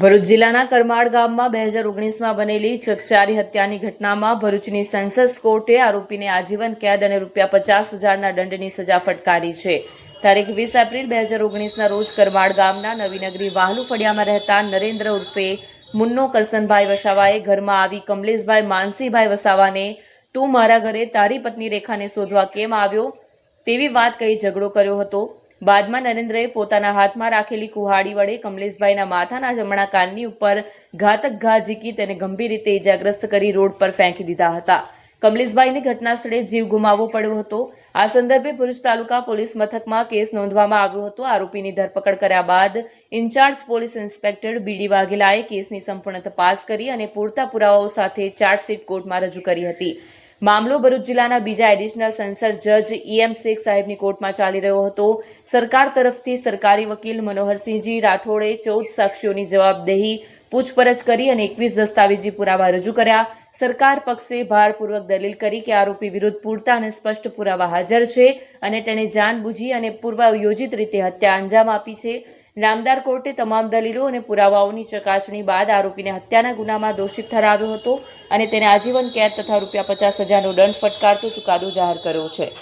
ભરૂચ જિલ્લાના કરમાળ ગામમાં બે હજાર ઓગણીસમાં બનેલી ચકચારી હત્યાની ઘટનામાં ભરૂચની સેન્સસ કોર્ટે આરોપીને આજીવન કેદ અને રૂપિયા પચાસ હજારના દંડની સજા ફટકારી છે. તારીખ વીસ એપ્રિલ બે હજાર ઓગણીસના રોજ કરમાળ ગામના નવીનગરી વાહલુ ફળિયામાં રહેતા નરેન્દ્ર ઉર્ફે મુન્નો કરસનભાઈ વસાવાએ ઘરમાં આવી કમલેશભાઈ માનસીભાઈ વસાવાને, તું મારા ઘરે તારી પત્ની રેખાને શોધવા કેમ આવ્યો? તેવી વાત કહી ઝઘડો કર્યો હતો. બાદમાં નરેન્દ્રએ પોતાના હાથમાં રાખેલી કુહાડી વડે કમલેશભાઈના માથાના જમણા કાનની ઉપર ઘાતક ઘા ઝીકી તેને ગંભીર રીતે ઇજાગ્રસ્ત કરી રોડ પર ફેંકી દીધા હતા. કમલેશભાઈને ઘટના સ્થળે જીવ ગુમાવવો પડ્યો હતો. આ સંદર્ભે ભરૂચ તાલુકા પોલીસ મથકમાં કેસ નોંધવામાં આવ્યો હતો. આરોપીની ધરપકડ કર્યા બાદ in charge police inspector B વાઘેલાએ કેસની સંપૂર્ણ તપાસ કરી અને પૂરતા પુરાવાઓ સાથે ચાર્જશીટ કોર્ટમાં રજૂ કરી હતી. મામલો ભરૂચ જિલ્લાના બીજા એડિશનલ સેન્સર જજ ઈએમ શેખ સાહેબની કોર્ટમાં ચાલી રહ્યો હતો. સરકાર તરફથી સરકારી વકીલ મનોહરસિંહજી રાઠોડે ચૌદ સાક્ષીઓની જવાબદેહી પૂછપરછ કરી અને એકવીસ દસ્તાવેજી પુરાવા રજૂ કર્યા. સરકાર પક્ષે ભારપૂર્વક દલીલ કરી કે આરોપી વિરુદ્ધ પૂરતા અને સ્પષ્ટ પુરાવા હાજર છે અને તેણે જાણબૂજી અને પૂર્વ રીતે હત્યા અંજામ આપી છે. નામદાર કોર્ટે તમામ દલીલો અને પુરાવાઓની ચકાસણી બાદ આરોપીને હત્યાના ગુનામાં દોષિત ઠરાવ્યો હતો અને તેને આજીવન કેદ તથા રૂપિયા પચાસ હજારનો દંડ ફટકારતો ચુકાદો જાહેર કર્યો છે.